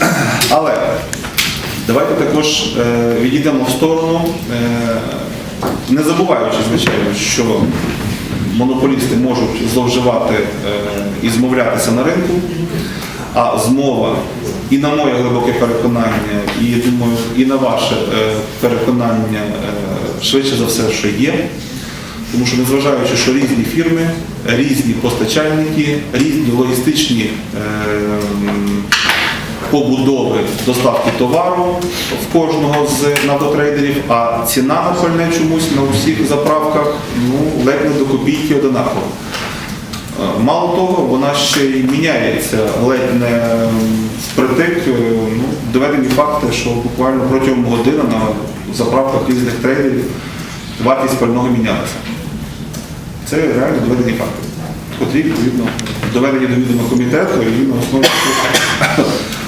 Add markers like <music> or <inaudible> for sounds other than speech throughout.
<clears throat> Але давайте також е, відійдемо в сторону, е, не забуваючи, звичайно, що монополісти можуть зловживати е, і змовлятися на ринку, а змова і на моє глибоке переконання, і думаю, і на ваше переконання швидше за все, що є. Тому що незважаючи, що різні фірми, різні постачальники, різні логістичні е, побудови доставки товару в кожного з нафтотрейдерів, а ціна на пальне чомусь на усіх заправках ну, ледь не до копійки одинакова. Е, Мало того, вона ще й міняється ледь не впритик. Е, Ну, доведені факти, що буквально протягом години на заправках різних трейдерів вартість пального мінялася. Це реально доведені факти, відповідно доведені до відома комітету і на основі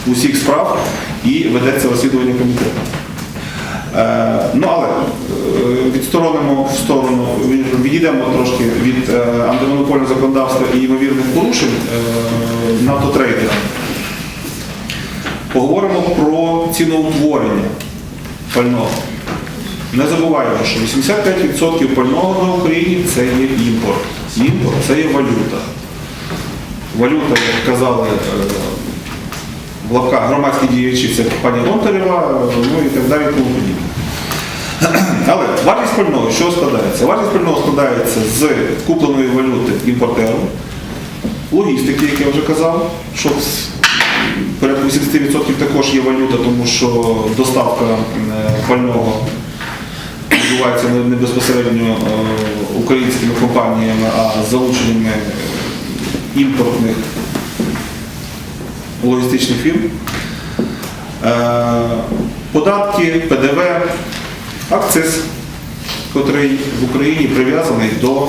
усіх справ і ведеться розслідування комітету. Е, ну але е, відсторонимо в сторону, відійдемо трошки від е, антимонопольного законодавства і ймовірних порушень нафтотрейдера. Поговоримо про ціноутворення пального. Не забуваємо, що 85% пального на Україні це є імпорт. Імпорт це є валюта. Валюта, як казали в лапках громадські діячі, це пані Гонтарева, ну і так далі. Тому подібне. <clears throat> Але вартість пального що складається? Вартість пального складається з купленої валюти імпортером, логістики, як я вже казав, що порядку 80% також є валюта, тому що доставка е, пального відбувається не безпосередньо е, українськими компаніями, а залученнями імпортних логістичних фірм. Е, Податки, ПДВ, акциз, котрий в Україні прив'язаний до е,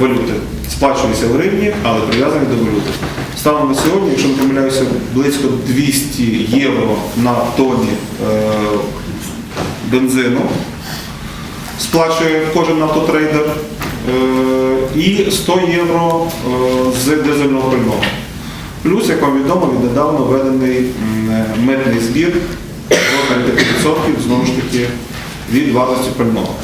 валюти. Сплачується в гривні, але прив'язаний до валюти. Станом на сьогодні, якщо не помиляюся, близько 200 євро на тоні е, бензину сплачує кожен автотрейдер і 100 євро з дизельного пального. Плюс, як вам відомо, віднедавно введений митний збір розмірі 5% знову ж таки від вартості пального.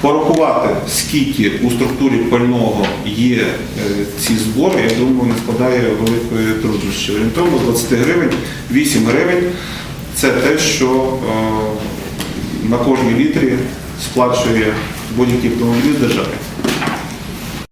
Порахувати, скільки у структурі пального є е, ці збори, я думаю, не складає великої труднощі. Орієнтовно з 20 гривень 8 гривень це те, що е, на кожній літрі сплачує будь-який автомобіль з держави.